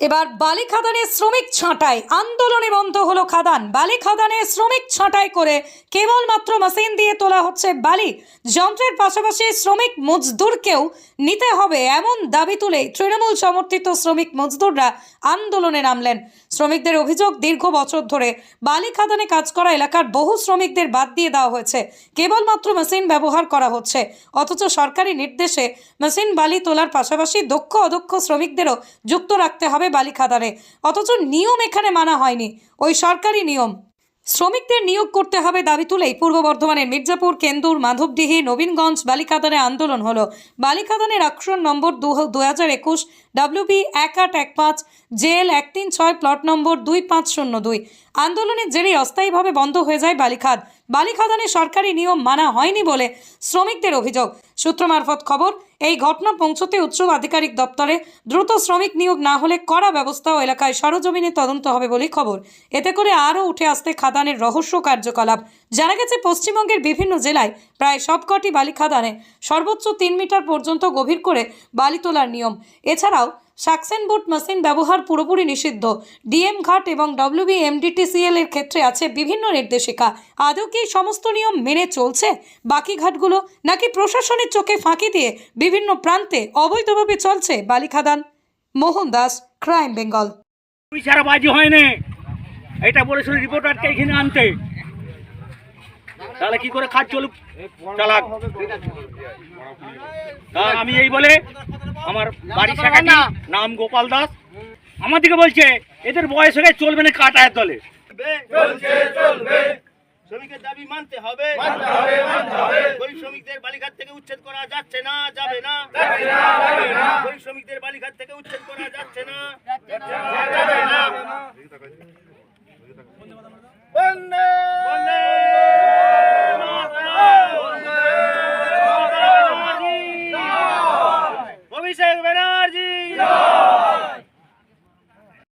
এবার বালি খাদানে শ্রমিক ছাঁটাই, আন্দোলনে বন্ধ হলো খাদান। বালি খাদানে শ্রমিক ছাঁটাই করে কেবলমাত্র মেশিন দিয়ে তোলা হচ্ছে বালি। যন্ত্রের পাশাপাশি শ্রমিক মজদুরকেও নিতে হবে এমন দাবি তুলে তৃণমূল সমর্থিত শ্রমিক মজদুররা আন্দোলনে নামলেন। শ্রমিকদের অভিযোগ, দীর্ঘ বছর ধরে বালি খাদানে কাজ করা এলাকার বহু শ্রমিকদের বাদ দিয়ে দেওয়া হয়েছে। কেবলমাত্র মেশিন ব্যবহার করা হচ্ছে। অথচ সরকারি নির্দেশে মেশিন বালি তোলার পাশাপাশি দক্ষ অদক্ষ শ্রমিকদেরও যুক্ত রাখতে হবে বালি খাদানে অথচ নিয়ম এখানে মানা হয়নি। ওই সরকারি নিয়ম। শ্রমিকদের নিয়োগ করতে হবে দাবি তুলেই পূর্ব বর্ধমানের মির্জাপুর, কেন্দুর, মাধবডিহি, নবীনগঞ্জ বালিকাদানে আন্দোলন হলো। বালিকাদানের আকর্ষণ নম্বর দু হাজার একুশ ডাব্লিউবি এক আট এক পাঁচ, জেএল এক তিন ছয় প্লট নম্বর দুই পাঁচ শূন্য দুই। আন্দোলনের জেরে অস্থায়ীভাবে বন্ধ হয়ে যায় বালিখাদ। বালিখাদানে সরকারি নিয়ম মানা হয়নি বলে শ্রমিকদের অভিযোগ। সূত্র মারফত খবর, এই ঘটনা পৌঁছতে উচ্চ আধিকারিক দপ্তরে দ্রুত শ্রমিক নিয়োগ না হলে কড়া ব্যবস্থা ও এলাকায় সরজমিনে তদন্ত হবে বলে খবর। এতে করে আরও উঠে আসতে খাদানের রহস্য কার্যকলাপ। জানা গেছে, পশ্চিমবঙ্গের বিভিন্ন জেলায় প্রায় সবকটি বালি খাদানে সর্বোচ্চ তিন মিটার পর্যন্ত গভীর করে বালি তোলার নিয়ম। এছাড়াও সাকসেন বোট মেশিন ব্যবহার পুরোপুরি নিষিদ্ধ। ডিএম ঘাট এবং ডব্লিউবি এমডিটিসিএল এর ক্ষেত্রে আছে বিভিন্ন নির্দেশিকা। আদৌ কি সমস্ত নিয়ম মেনে চলছে? বাকি ঘাটগুলো নাকি প্রশাসনের চোখে ফাঁকি দিয়ে বিভিন্ন প্রান্তে অবৈধভাবে চলছে বালিখাদান? মোহন দাস ক্রাইম বেঙ্গল হয়নি। এটা বলেছিল এখানে আনতে। তাহলে কি করে কাজ চলুক? চালাক। আমি এই বলে আমার বাড়ি শাখাটি নাম গোপাল দাস। আমার দিকে বলছে এদের বয়স হয়ে চলবে না কাটায়ের দলে। শ্রমিকের দাবি মানতে হবে। গরিব শ্রমিকদের বালিঘাট থেকে উচ্ছেদ করা যাচ্ছে না যাবে না। গরিব শ্রমিকদের বালিঘাট থেকে উচ্ছেদ করা যাচ্ছে না। যাবে না बनर्जी